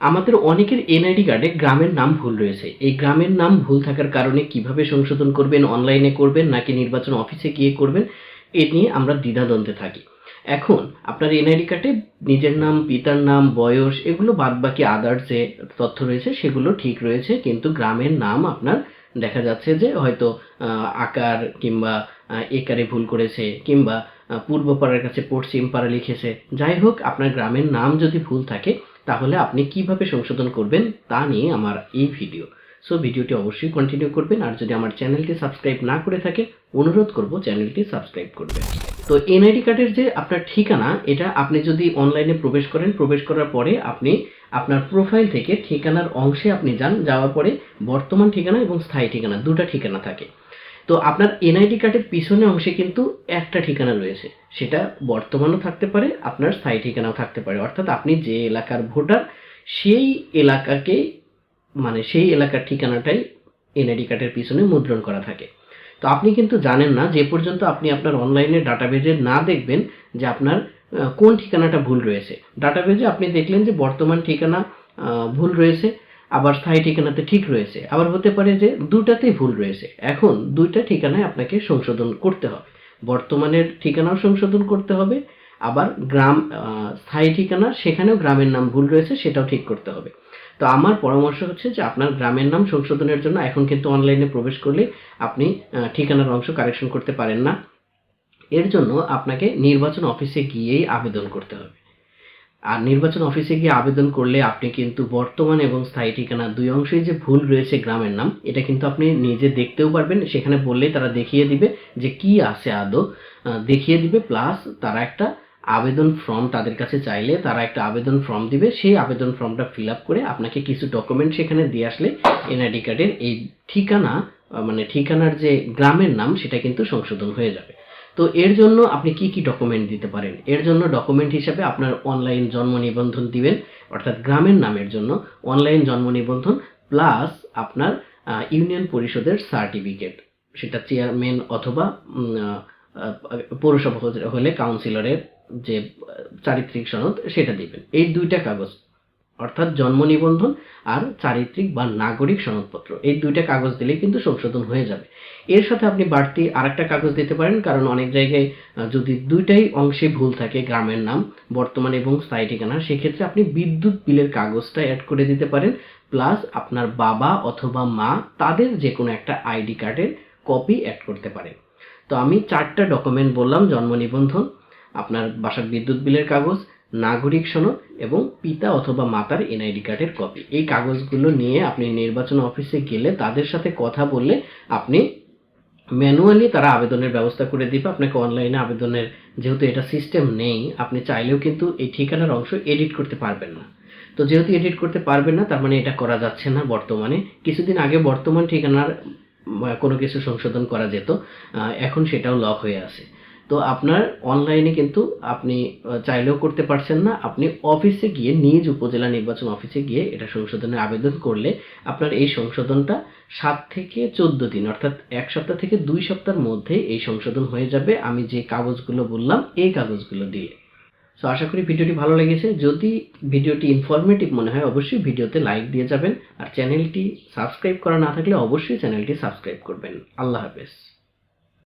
আমাদের অনেকের এনআইডি কার্ডে গ্রামের নাম ভুল রয়েছে। এই গ্রামের নাম ভুল থাকার কারণে কীভাবে সংশোধন করবেন অনলাইনে করবেন, নাকি নির্বাচন অফিসে গিয়ে করবেন, এ নিয়ে আমরা দ্বিধাদ্বন্দ্বে থাকি। এখন, আপনার এনআইডি কার্ডে নিজের নাম, পিতার নাম, বয়স, এগুলো বাদ বাকি আদার্স যে তথ্য রয়েছে, সেগুলো ঠিক রয়েছে, কিন্তু গ্রামের নাম আপনার দেখা যাচ্ছে যে হয়তো আকার কিংবা একারে ভুল করেছে, কিংবা পূর্ব পাড়ার কাছে পশ্চিম পাড়া লিখেছে, যাই হোক, আপনার গ্রামের নাম যদি ভুল থাকে, তাহলে আপনি কীভাবে সংশোধন করবেন তা নিয়ে আমার এই ভিডিও। সো ভিডিওটি অবশ্যই কন্টিনিউ করবেন, আর যদি আমার চ্যানেলটি সাবস্ক্রাইব না করে থাকে, অনুরোধ করব চ্যানেলটি সাবস্ক্রাইব করবেন। তো এনআইডি কার্ডের যে আপনার ঠিকানা, এটা আপনি যদি অনলাইনে প্রবেশ করেন, প্রবেশ করার পরে আপনি আপনার প্রোফাইল থেকে ঠিকানার অংশে আপনি যান, যাওয়ার পরে বর্তমান ঠিকানা এবং স্থায়ী ঠিকানা দুটো ঠিকানা থাকে। তো আপনার এনআইডি কার্ডের পিছনে অংশে কিন্তু একটা ঠিকানা রয়েছে। সেটা বর্তমানও থাকতে পারে, আপনার স্থায়ী ঠিকানাও থাকতে পারে। অর্থাৎ আপনি যে এলাকার ভোটার, সেই এলাকাকে মানে সেই এলাকার ঠিকানাটাই এনআইডি কার্ডের পিছনে মুদ্রণ করা থাকে। তো আপনি কিন্তু জানেন না, যে পর্যন্ত আপনি আপনার অনলাইনে ডাটাবেজে না দেখবেন যে আপনার কোন ঠিকানাটা ভুল রয়েছে। ডাটাবেজে আপনি দেখলেন যে বর্তমান ঠিকানা ভুল রয়েছে। আবার স্থায়ী ঠিকানাতে ঠিক রয়েছে। আবার হতে পারে যে দুটাতেই ভুল রয়েছে। এখন দুইটা ঠিকানায় আপনাকে সংশোধন করতে হবে। বর্তমানের ঠিকানাও সংশোধন করতে হবে। আবার গ্রাম স্থায়ী ঠিকানা, সেখানেও গ্রামের নাম ভুল রয়েছে, সেটাও ঠিক করতে হবে। তো আমার পরামর্শ হচ্ছে যে আপনার গ্রামের নাম সংশোধনের জন্য এখন কিন্তু অনলাইনে প্রবেশ করলে আপনি ঠিকানার অংশ কারেকশন করতে পারেন না। এর জন্য আপনাকে নির্বাচন অফিসে গিয়েই আবেদন করতে হবে। আর নির্বাচন অফিসে গিয়ে আবেদন করলে আপনি কিন্তু বর্তমান এবং স্থায়ী ঠিকানা দুই অংশেই যে ভুল রয়েছে গ্রামের নাম, এটা কিন্তু আপনি নিজে দেখতেও পারবেন। সেখানে বললেই তারা দেখিয়ে দিবে যে কি আছে আদৌ। দেখিয়ে দিবে প্লাস তারা একটা আবেদন ফর্ম তাদের কাছে চাইলে তারা একটা আবেদন ফর্ম দিবে। সেই আবেদন ফর্মটা ফিল আপ করে আপনাকে কিছু ডকুমেন্ট সেখানে দিয়ে আসলে এনআইডি কার্ডের এই ঠিকানা মানে ঠিকানার যে গ্রামের নাম, সেটা কিন্তু সংশোধন হয়ে যাবে। তো এর জন্য আপনি কি কি ডকুমেন্ট দিতে পারেন? এর জন্য ডকুমেন্ট হিসাবে আপনার অনলাইন জন্ম নিবন্ধন দিবেন, অর্থাৎ গ্রামের নামের জন্য অনলাইন জন্ম নিবন্ধন প্লাস আপনার ইউনিয়ন পরিষদের সার্টিফিকেট সেটা চেয়ারম্যান অথবা পৌরসভা হলে কাউন্সিলরের যে চারিত্রিক সনদ সেটা দিবেন। এই দুইটা কাগজ অর্থাৎ জন্ম নিবন্ধন আর চারিত্রিক বা নাগরিক সনদপত্র। এই দুইটা কাগজ দিলে কিন্তু সংশোধন হয়ে যাবে। এর সাথে আপনি বাড়তি আরেকটা কাগজ দিতে পারেন, কারণ অনেক জায়গায় যদি দুইটাই অংশে ভুল থাকে, গ্রামের নাম, বর্তমান এবং স্থায়ী ঠিকানা, সেক্ষেত্রে আপনি বিদ্যুৎ বিলের কাগজটা অ্যাড করে দিতে পারেন প্লাস আপনার বাবা অথবা মা তাদের যে কোনো একটা আইডি কার্ডের কপি অ্যাড করতে পারেন। তো আমি চারটা ডকুমেন্ট বললাম, জন্ম নিবন্ধন, আপনার বাসার বিদ্যুৎ বিলের কাগজ নাগরিক সনদ এবং পিতা অথবা মাতার এনআইডি কার্ডের কপি। এই কাগজগুলো নিয়ে আপনি নির্বাচন অফিসে গেলে তাদের সাথে কথা বললে আপনি ম্যানুয়ালি তারা আবেদনের ব্যবস্থা করে দিবে। আপনাকে অনলাইনে আবেদনের যেহেতু এটা সিস্টেম নেই, আপনি চাইলেও কিন্তু এই ঠিকানার অংশ এডিট করতে পারবেন না। তো যেহেতু এডিট করতে পারবেন না, তার মানে এটা করা যাচ্ছে না বর্তমানে। কিছুদিন আগে বর্তমান ঠিকানার কোনো কিছু সংশোধন করা যেত এখন সেটাও লক হয়ে আছে। তো আপনার অনলাইনে কিন্তু আপনি চাইলেও করতে পারছেন না। আপনি অফিসে গিয়ে নিজ উপজেলা নির্বাচন অফিসে গিয়ে এটা সংশোধনের আবেদন করলে আপনার এই সংশোধনটা সাত থেকে চোদ্দ দিন, অর্থাৎ এক সপ্তাহ থেকে দুই সপ্তাহের মধ্যে এই সংশোধন হয়ে যাবে। আমি যে কাগজগুলো বললাম, এই কাগজগুলো দিয়ে। সো আশা করি ভিডিওটি ভালো লেগেছে। যদি ভিডিওটি ইনফরমেটিভ মনে হয়, অবশ্যই ভিডিওতে লাইক দিয়ে যাবেন। আর চ্যানেলটি সাবস্ক্রাইব করা না থাকলে অবশ্যই চ্যানেলটি সাবস্ক্রাইব করবেন। আল্লাহ হাফেজ।